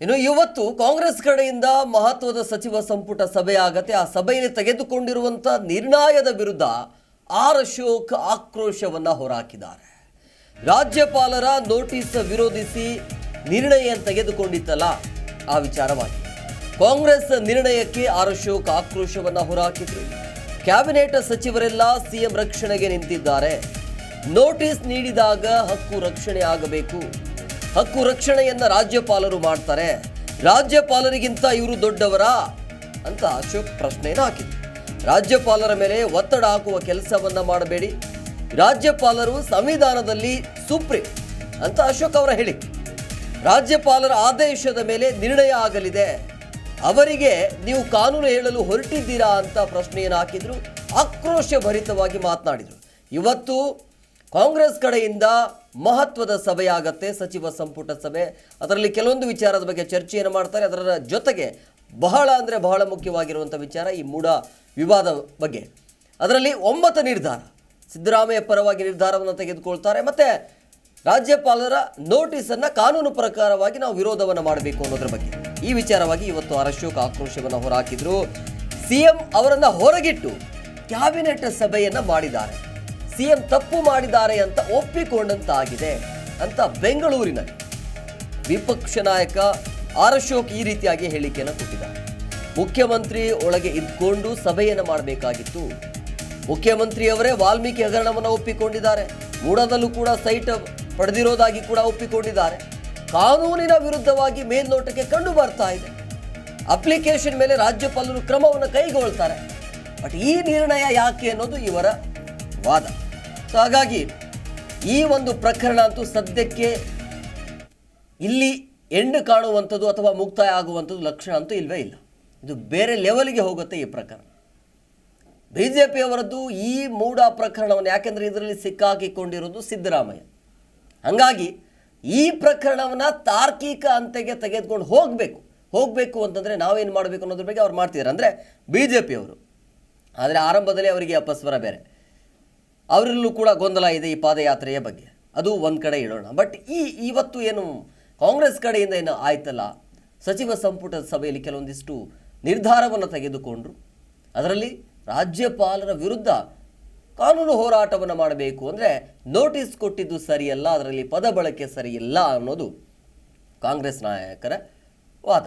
ಇನ್ನು ಇವತ್ತು ಕಾಂಗ್ರೆಸ್ ಕಡೆಯಿಂದ ಮಹತ್ವದ ಸಚಿವ ಸಂಪುಟ ಸಭೆ ಆಗತ್ತೆ ಆ ಸಭೆಯಲ್ಲಿ ತೆಗೆದುಕೊಂಡಿರುವಂಥ ನಿರ್ಣಯದ ವಿರುದ್ಧ ಆರ್ ಅಶೋಕ್ ಆಕ್ರೋಶವನ್ನ ಹೊರಹಾಕಿದ್ದಾರೆ ರಾಜ್ಯಪಾಲರ ನೋಟಿಸ್ ವಿರೋಧಿಸಿ ನಿರ್ಣಯ ತೆಗೆದುಕೊಂಡಿತ್ತಲ್ಲ, ಆ ವಿಚಾರವಾಗಿ. ಕಾಂಗ್ರೆಸ್ ನಿರ್ಣಯಕ್ಕೆ ಆರ್ ಅಶೋಕ್ ಆಕ್ರೋಶವನ್ನ ಹೊರಹಾಕಿದ್ರು ಕ್ಯಾಬಿನೆಟ್ ಸಚಿವರೆಲ್ಲ ಸಿಎಂ ರಕ್ಷಣೆಗೆ ನಿಂತಿದ್ದಾರೆ. ನೋಟಿಸ್ ನೀಡಿದಾಗ ಹಕ್ಕು ರಕ್ಷಣೆ ಆಗಬೇಕು. ಹಕ್ಕು ರಕ್ಷಣೆಯನ್ನ ರಾಜ್ಯಪಾಲರು ಮಾಡ್ತಾರೆ. ರಾಜ್ಯಪಾಲರಿಗಿಂತ ಇವರು ದೊಡ್ಡವರಾ? ಅಂತ ಅಶೋಕ್ ಪ್ರಶ್ನೆಯನ್ನು ಹಾಕಿದ್ರು. ರಾಜ್ಯಪಾಲರ ಮೇಲೆ ಒತ್ತಡ ಹಾಕುವ ಕೆಲಸವನ್ನ ಮಾಡಬೇಡಿ. ರಾಜ್ಯಪಾಲರು ಸಂವಿಧಾನದಲ್ಲಿ ಸುಪ್ರೀಂ ಅಂತ ಅಶೋಕ್ ಅವರ ಹೇಳಿ ರಾಜ್ಯಪಾಲರ ಆದೇಶದ ಮೇಲೆ ನಿರ್ಣಯ ಆಗಲಿದೆ. ಅವರಿಗೆ ನೀವು ಕಾನೂನು ಹೇಳಲು ಹೊರಟಿದ್ದೀರಾ ಅಂತ ಪ್ರಶ್ನೆಯನ್ನು ಹಾಕಿದ್ರು. ಆಕ್ರೋಶ ಭರಿತವಾಗಿ ಮಾತನಾಡಿದರು. ಇವತ್ತು ಕಾಂಗ್ರೆಸ್ ಕಡೆಯಿಂದ ಮಹತ್ವದ ಸಭೆಯಾಗತ್ತೆ ಸಚಿವ ಸಂಪುಟ ಸಭೆ. ಅದರಲ್ಲಿ ಕೆಲವೊಂದು ವಿಚಾರದ ಬಗ್ಗೆ ಚರ್ಚೆಯನ್ನು ಮಾಡ್ತಾರೆ. ಅದರ ಜೊತೆಗೆ ಬಹಳ ಅಂದರೆ ಬಹಳ ಮುಖ್ಯವಾಗಿರುವಂಥ ವಿಚಾರ ಈ ಮೂಡ ವಿವಾದ ಬಗ್ಗೆ. ಅದರಲ್ಲಿ ಒಮ್ಮತ ನಿರ್ಧಾರ. ಸಿದ್ದರಾಮಯ್ಯ ಪರವಾಗಿ ನಿರ್ಧಾರವನ್ನು ತೆಗೆದುಕೊಳ್ತಾರೆ. ಮತ್ತು ರಾಜ್ಯಪಾಲರ ನೋಟಿಸನ್ನು ಕಾನೂನು ಪ್ರಕಾರವಾಗಿ ನಾವು ವಿರೋಧವನ್ನು ಮಾಡಬೇಕು ಅನ್ನೋದ್ರ ಬಗ್ಗೆ. ಈ ವಿಚಾರವಾಗಿ ಇವತ್ತು ಅರಶೋಕ ಆಕ್ರೋಶವನ್ನು ಹೊರಹಾಕಿದ್ರು. ಸಿಎಂ ಅವರನ್ನು ಹೊರಗಿಟ್ಟು ಕ್ಯಾಬಿನೆಟ್ ಸಭೆಯನ್ನು ಮಾಡಿದ್ದಾರೆ. ಸಿಎಂ ತಪ್ಪು ಮಾಡಿದ್ದಾರೆ ಅಂತ ಒಪ್ಪಿಕೊಂಡಂತಾಗಿದೆ ಅಂತ ಬೆಂಗಳೂರಿನಲ್ಲಿ ವಿಪಕ್ಷ ನಾಯಕ ಆರ್ ಅಶೋಕ್ ಈ ರೀತಿಯಾಗಿ ಹೇಳಿಕೆಯನ್ನು ಕೊಟ್ಟಿದ್ದಾರೆ. ಮುಖ್ಯಮಂತ್ರಿ ಒಳಗೆ ಇದ್ಕೊಂಡು ಸಭೆಯನ್ನು ಮಾಡಬೇಕಾಗಿತ್ತು. ಮುಖ್ಯಮಂತ್ರಿಯವರೇ ವಾಲ್ಮೀಕಿ ಹಗರಣವನ್ನು ಒಪ್ಪಿಕೊಂಡಿದ್ದಾರೆ. ಮೂಡದಲ್ಲೂ ಕೂಡ ಸೈಟ್ ಪಡೆದಿರೋದಾಗಿ ಕೂಡ ಒಪ್ಪಿಕೊಂಡಿದ್ದಾರೆ. ಕಾನೂನಿನ ವಿರುದ್ಧವಾಗಿ ಮೇಲ್ನೋಟಕ್ಕೆ ಕಂಡು ಬರ್ತಾ ಇದೆ. ಅಪ್ಲಿಕೇಶನ್ ಮೇಲೆ ರಾಜ್ಯಪಾಲರು ಕ್ರಮವನ್ನು ಕೈಗೊಳ್ತಾರೆ. ಬಟ್ ಈ ನಿರ್ಣಯ ಯಾಕೆ ಅನ್ನೋದು ಇವರ ವಾದ. ಸೊ ಹಾಗಾಗಿ ಈ ಒಂದು ಪ್ರಕರಣ ಅಂತೂ ಸದ್ಯಕ್ಕೆ ಇಲ್ಲಿ ಎಂಡ್ ಕಾಣುವಂಥದ್ದು ಅಥವಾ ಮುಕ್ತಾಯ ಆಗುವಂಥದ್ದು ಲಕ್ಷಣ ಅಂತೂ ಇಲ್ಲವೇ ಇಲ್ಲ. ಇದು ಬೇರೆ ಲೆವೆಲ್ಗೆ ಹೋಗುತ್ತೆ ಈ ಪ್ರಕರಣ. ಬಿ ಜೆ ಪಿಯವರದ್ದು ಈ ಮೂಢ ಪ್ರಕರಣವನ್ನು ಯಾಕೆಂದರೆ ಇದರಲ್ಲಿ ಸಿಕ್ಕಾಕಿಕೊಂಡಿರೋದು ಸಿದ್ದರಾಮಯ್ಯ. ಹಾಗಾಗಿ ಈ ಪ್ರಕರಣವನ್ನು ತಾರ್ಕಿಕ ಅಂತೆಗೆ ತೆಗೆದುಕೊಂಡು ಹೋಗಬೇಕು. ಹೋಗಬೇಕು ಅಂತಂದರೆ ನಾವೇನು ಮಾಡಬೇಕು ಅನ್ನೋದ್ರ ಬಗ್ಗೆ ಅವ್ರು ಮಾಡ್ತಿದ್ದಾರೆ. ಅಂದರೆ ಬಿ ಜೆ ಪಿಯವರು ಆದರೆ ಆರಂಭದಲ್ಲಿ ಅವರಿಗೆ ಅಪಸ್ವರ ಬೇರೆ. ಅವರಲ್ಲೂ ಕೂಡ ಗೊಂದಲ ಇದೆ ಈ ಪಾದಯಾತ್ರೆಯ ಬಗ್ಗೆ. ಅದು ಒಂದು ಕಡೆ ಇಡೋಣ ಬಟ್ ಈ ಇವತ್ತು ಏನು ಕಾಂಗ್ರೆಸ್ ಕಡೆಯಿಂದ ಏನು ಆಯ್ತಲ್ಲ? ಸಚಿವ ಸಂಪುಟದ ಸಭೆಯಲ್ಲಿ ಕೆಲವೊಂದಿಷ್ಟು ನಿರ್ಧಾರವನ್ನು ತೆಗೆದುಕೊಂಡ್ರು. ಅದರಲ್ಲಿ ರಾಜ್ಯಪಾಲರ ವಿರುದ್ಧ ಕಾನೂನು ಹೋರಾಟವನ್ನು ಮಾಡಬೇಕು ಅಂದರೆ ನೋಟಿಸ್ ಕೊಟ್ಟಿದ್ದು ಸರಿಯಲ್ಲ, ಅದರಲ್ಲಿ ಪದ ಬಳಕೆ ಸರಿಯಿಲ್ಲ ಅನ್ನೋದು ಕಾಂಗ್ರೆಸ್ ನಾಯಕರ ವಾದ.